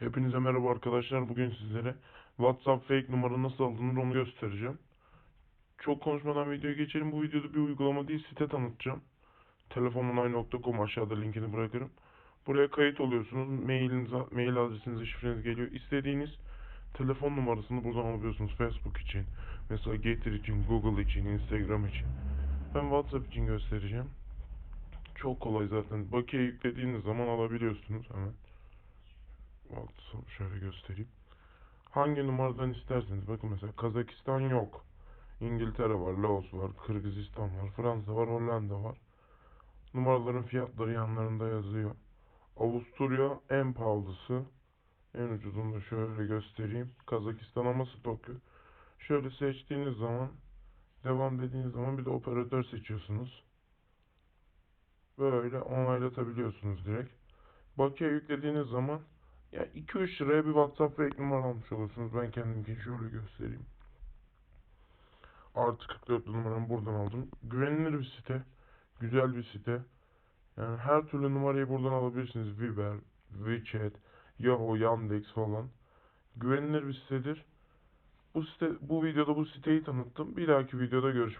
Hepinize merhaba arkadaşlar. Bugün sizlere WhatsApp fake numara nasıl alınır onu göstereceğim. Çok konuşmadan videoya geçelim. Bu videoda bir uygulama değil site tanıtacağım. Telefononay.com aşağıda linkini bırakırım. Buraya kayıt oluyorsunuz. Mailinize, mail adresinize şifreniz geliyor. İstediğiniz telefon numarasını buradan alabiliyorsunuz. Facebook için, mesela Getir için, Google için, Instagram için. Ben WhatsApp için göstereceğim. Çok kolay zaten. Bakiye yüklediğiniz zaman alabiliyorsunuz hemen. WhatsApp şöyle göstereyim. Hangi numaradan isterseniz. Bakın mesela Kazakistan yok. İngiltere var, Laos var, Kırgızistan var, Fransa var, Hollanda var. Numaraların fiyatları yanlarında yazıyor. Avusturya en pahalısı. En ucuzunu da şöyle göstereyim. Kazakistan ama stok. Şöyle seçtiğiniz zaman devam dediğiniz zaman bir de operatör seçiyorsunuz. Böyle onaylatabiliyorsunuz direkt. Bakiye yüklediğiniz zaman ya 2-3 liraya bir WhatsApp numara almış olursunuz. Ben kendimki şöyle göstereyim. Artı 44 numaramı buradan aldım. Güvenilir bir site. Güzel bir site. Yani her türlü numarayı buradan alabilirsiniz. Viber, WeChat, Yahoo, Yandex falan. Güvenilir bir sitedir. Bu site, bu videoda bu siteyi tanıttım. Bir dahaki videoda görüşmek